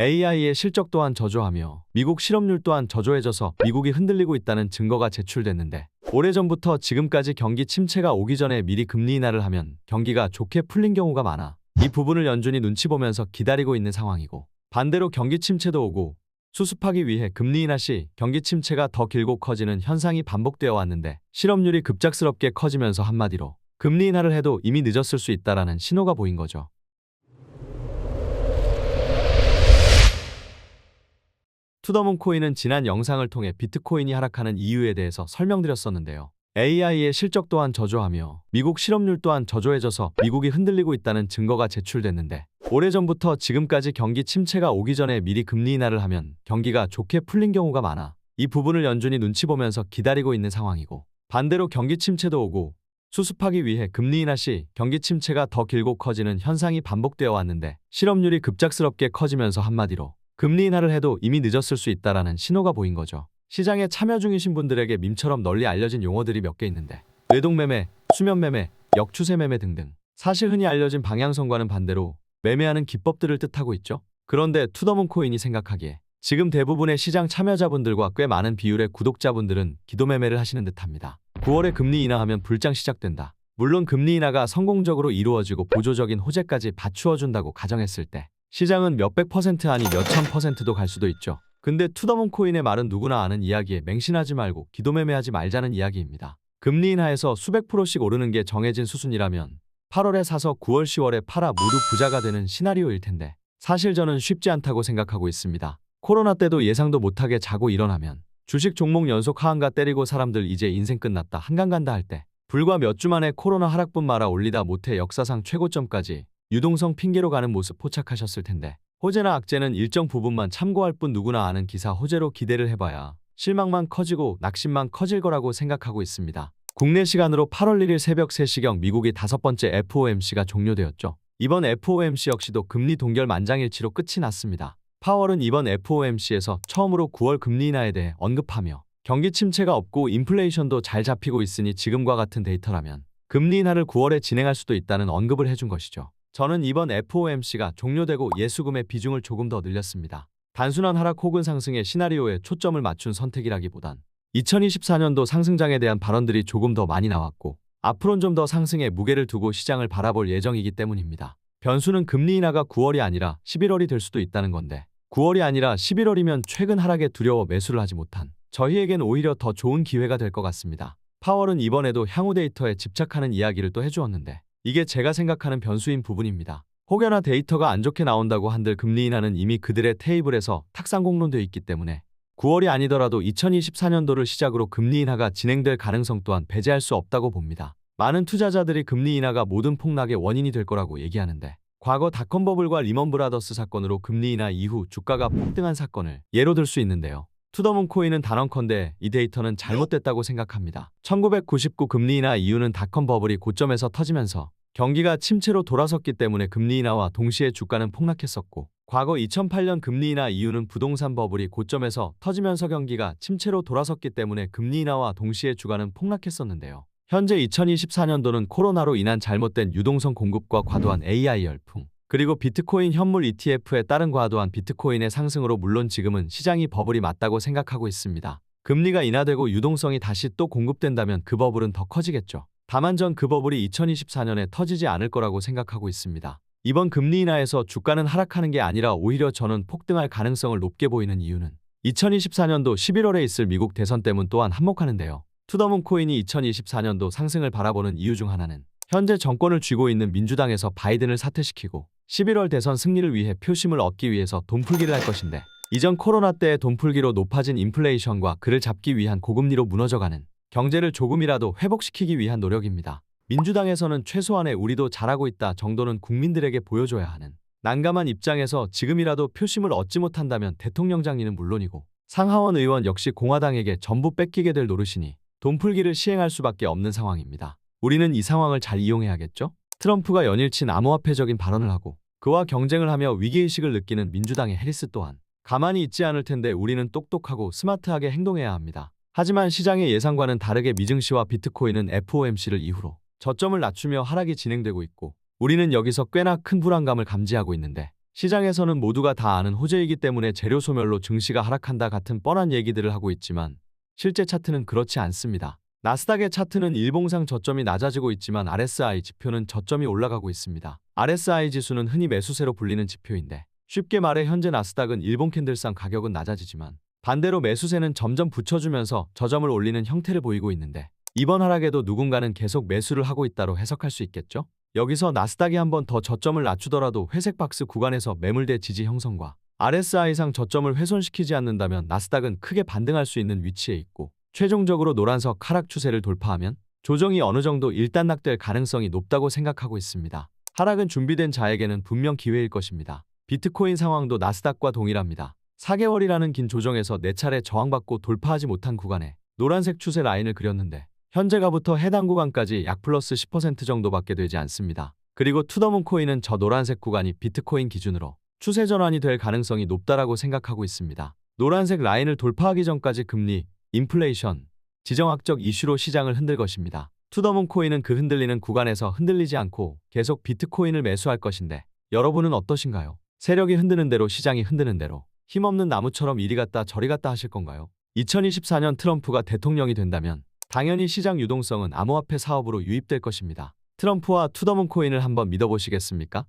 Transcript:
AI의 실적 또한 저조하며 미국 실업률 또한 저조해져서 미국이 흔들리고 있다는 증거가 제출됐는데 오래전부터 지금까지 경기 침체가 오기 전에 미리 금리 인하를 하면 경기가 좋게 풀린 경우가 많아 이 부분을 연준이 눈치 보면서 기다리고 있는 상황이고 반대로 경기 침체도 오고 수습하기 위해 금리 인하 시 경기 침체가 더 길고 커지는 현상이 반복되어 왔는데 실업률이 급작스럽게 커지면서 한마디로 금리 인하를 해도 이미 늦었을 수 있다라는 신호가 보인 거죠. 투더문 코인은 지난 영상을 통해 비트코인이 하락하는 이유에 대해서 설명드렸었는데요. AI의 실적 또한 저조하며 미국 실업률 또한 저조해져서 미국이 흔들리고 있다는 증거가 제출됐는데 오래전부터 지금까지 경기 침체가 오기 전에 미리 금리 인하를 하면 경기가 좋게 풀린 경우가 많아 이 부분을 연준이 눈치 보면서 기다리고 있는 상황이고 반대로 경기 침체도 오고 수습하기 위해 금리 인하 시 경기 침체가 더 길고 커지는 현상이 반복되어 왔는데 실업률이 급작스럽게 커지면서 한마디로 금리 인하를 해도 이미 늦었을 수 있다라는 신호가 보인 거죠. 시장에 참여 중이신 분들에게 밈처럼 널리 알려진 용어들이 몇 개 있는데 뇌동매매, 수면매매, 역추세매매 등등 사실 흔히 알려진 방향성과는 반대로 매매하는 기법들을 뜻하고 있죠. 그런데 투더문 코인이 생각하기에 지금 대부분의 시장 참여자분들과 꽤 많은 비율의 구독자분들은 기도매매를 하시는 듯합니다. 9월에 금리 인하하면 불장 시작된다. 물론 금리 인하가 성공적으로 이루어지고 보조적인 호재까지 받추어준다고 가정했을 때 시장은 몇백 퍼센트 아니 몇천 퍼센트도 갈 수도 있죠. 근데 투더문 코인의 말은 누구나 아는 이야기에 맹신하지 말고 기도매매하지 말자는 이야기입니다. 금리 인하에서 수백 프로씩 오르는 게 정해진 수순이라면 8월에 사서 9월, 10월에 팔아 모두 부자가 되는 시나리오일 텐데 사실 저는 쉽지 않다고 생각하고 있습니다. 코로나 때도 예상도 못하게 자고 일어나면 주식 종목 연속 하한가 때리고 사람들 이제 인생 끝났다 한강 간다 할 때 불과 몇 주 만에 코로나 하락분 말아 올리다 못해 역사상 최고점까지 유동성 핑계로 가는 모습 포착하셨을 텐데 호재나 악재는 일정 부분만 참고할 뿐 누구나 아는 기사 호재로 기대를 해봐야 실망만 커지고 낙심만 커질 거라고 생각하고 있습니다. 국내 시간으로 8월 1일 새벽 3시경 미국의 다섯 번째 FOMC가 종료되었죠. 이번 FOMC 역시도 금리 동결 만장일치로 끝이 났습니다. 파월은 이번 FOMC에서 처음으로 9월 금리 인하에 대해 언급하며 경기 침체가 없고 인플레이션도 잘 잡히고 있으니 지금과 같은 데이터라면 금리 인하를 9월에 진행할 수도 있다는 언급을 해준 것이죠. 저는 이번 FOMC가 종료되고 예수금의 비중을 조금 더 늘렸습니다. 단순한 하락 혹은 상승의 시나리오에 초점을 맞춘 선택이라기보단 2024년도 상승장에 대한 발언들이 조금 더 많이 나왔고 앞으론 좀더 상승에 무게를 두고 시장을 바라볼 예정이기 때문입니다. 변수는 금리 인하가 9월이 아니라 11월이 될 수도 있다는 건데 9월이 아니라 11월이면 최근 하락에 두려워 매수를 하지 못한 저희에겐 오히려 더 좋은 기회가 될 것 같습니다. 파월은 이번에도 향후 데이터에 집착하는 이야기를 또 해주었는데 이게 제가 생각하는 변수인 부분입니다. 혹여나 데이터가 안 좋게 나온다고 한들 금리 인하는 이미 그들의 테이블에서 탁상 공론되어 있기 때문에 9월이 아니더라도 2024년도를 시작으로 금리 인하가 진행될 가능성 또한 배제할 수 없다고 봅니다. 많은 투자자들이 금리 인하가 모든 폭락의 원인이 될 거라고 얘기하는데 과거 닷컴 버블과 리먼 브라더스 사건으로 금리 인하 이후 주가가 폭등한 사건을 예로 들 수 있는데요. 투더문 코인은 단언컨대 이 데이터는 잘못됐다고 생각합니다. 1999 금리 인하 이유는 닷컴 버블이 고점에서 터지면서 경기가 침체로 돌아섰기 때문에 금리 인하와 동시에 주가는 폭락했었고 과거 2008년 금리 인하 이유는 부동산 버블이 고점에서 터지면서 경기가 침체로 돌아섰기 때문에 금리 인하와 동시에 주가는 폭락했었는데요. 현재 2024년도는 코로나로 인한 잘못된 유동성 공급과 과도한 AI 열풍, 그리고 비트코인 현물 ETF에 따른 과도한 비트코인의 상승으로 물론 지금은 시장이 버블이 맞다고 생각하고 있습니다. 금리가 인하되고 유동성이 다시 또 공급된다면 그 버블은 더 커지겠죠. 다만 전 그 버블이 2024년에 터지지 않을 거라고 생각하고 있습니다. 이번 금리 인하에서 주가는 하락하는 게 아니라 오히려 저는 폭등할 가능성을 높게 보이는 이유는 2024년도 11월에 있을 미국 대선 때문 또한 한몫하는데요. 투더문 코인이 2024년도 상승을 바라보는 이유 중 하나는 현재 정권을 쥐고 있는 민주당에서 바이든을 사퇴시키고 11월 대선 승리를 위해 표심을 얻기 위해서 돈풀기를 할 것인데 이전 코로나 때의 돈풀기로 높아진 인플레이션과 그를 잡기 위한 고금리로 무너져가는 경제를 조금이라도 회복시키기 위한 노력입니다. 민주당에서는 최소한의 우리도 잘하고 있다 정도는 국민들에게 보여줘야 하는 난감한 입장에서 지금이라도 표심을 얻지 못한다면 대통령장리는 물론이고 상하원 의원 역시 공화당에게 전부 뺏기게 될 노릇이니 돈풀기를 시행할 수밖에 없는 상황입니다. 우리는 이 상황을 잘 이용해야겠죠? 트럼프가 연일친 암호화폐적인 발언을 하고 그와 경쟁을 하며 위기의식을 느끼는 민주당의 해리스 또한 가만히 있지 않을 텐데 우리는 똑똑하고 스마트하게 행동해야 합니다. 하지만 시장의 예상과는 다르게 미증시와 비트코인은 FOMC를 이후로 저점을 낮추며 하락이 진행되고 있고 우리는 여기서 꽤나 큰 불안감을 감지하고 있는데 시장에서는 모두가 다 아는 호재이기 때문에 재료 소멸로 증시가 하락한다 같은 뻔한 얘기들을 하고 있지만 실제 차트는 그렇지 않습니다. 나스닥의 차트는 일봉상 저점이 낮아지고 있지만 RSI 지표는 저점이 올라가고 있습니다. RSI 지수는 흔히 매수세로 불리는 지표인데 쉽게 말해 현재 나스닥은 일봉 캔들상 가격은 낮아지지만 반대로 매수세는 점점 붙여주면서 저점을 올리는 형태를 보이고 있는데 이번 하락에도 누군가는 계속 매수를 하고 있다로 해석할 수 있겠죠? 여기서 나스닥이 한 번 더 저점을 낮추더라도 회색 박스 구간에서 매물대 지지 형성과 RSI상 저점을 훼손시키지 않는다면 나스닥은 크게 반등할 수 있는 위치에 있고 최종적으로 노란석 하락 추세를 돌파하면 조정이 어느 정도 일단락될 가능성이 높다고 생각하고 있습니다. 하락은 준비된 자에게는 분명 기회일 것입니다. 비트코인 상황도 나스닥과 동일합니다. 4개월이라는 긴 조정에서 4차례 저항받고 돌파하지 못한 구간에 노란색 추세 라인을 그렸는데 현재가부터 해당 구간까지 약 플러스 10% 정도밖에 되지 않습니다. 그리고 투더문 코인은 저 노란색 구간이 비트코인 기준으로 추세 전환이 될 가능성이 높다라고 생각하고 있습니다. 노란색 라인을 돌파하기 전까지 금리, 인플레이션, 지정학적 이슈로 시장을 흔들 것입니다. 투더문 코인은 그 흔들리는 구간에서 흔들리지 않고 계속 비트코인을 매수할 것인데 여러분은 어떠신가요? 세력이 흔드는 대로 시장이 흔드는 대로 힘없는 나무처럼 이리 갔다 저리 갔다 하실 건가요? 2024년 트럼프가 대통령이 된다면 당연히 시장 유동성은 암호화폐 사업으로 유입될 것입니다. 트럼프와 투더문 코인을 한번 믿어보시겠습니까?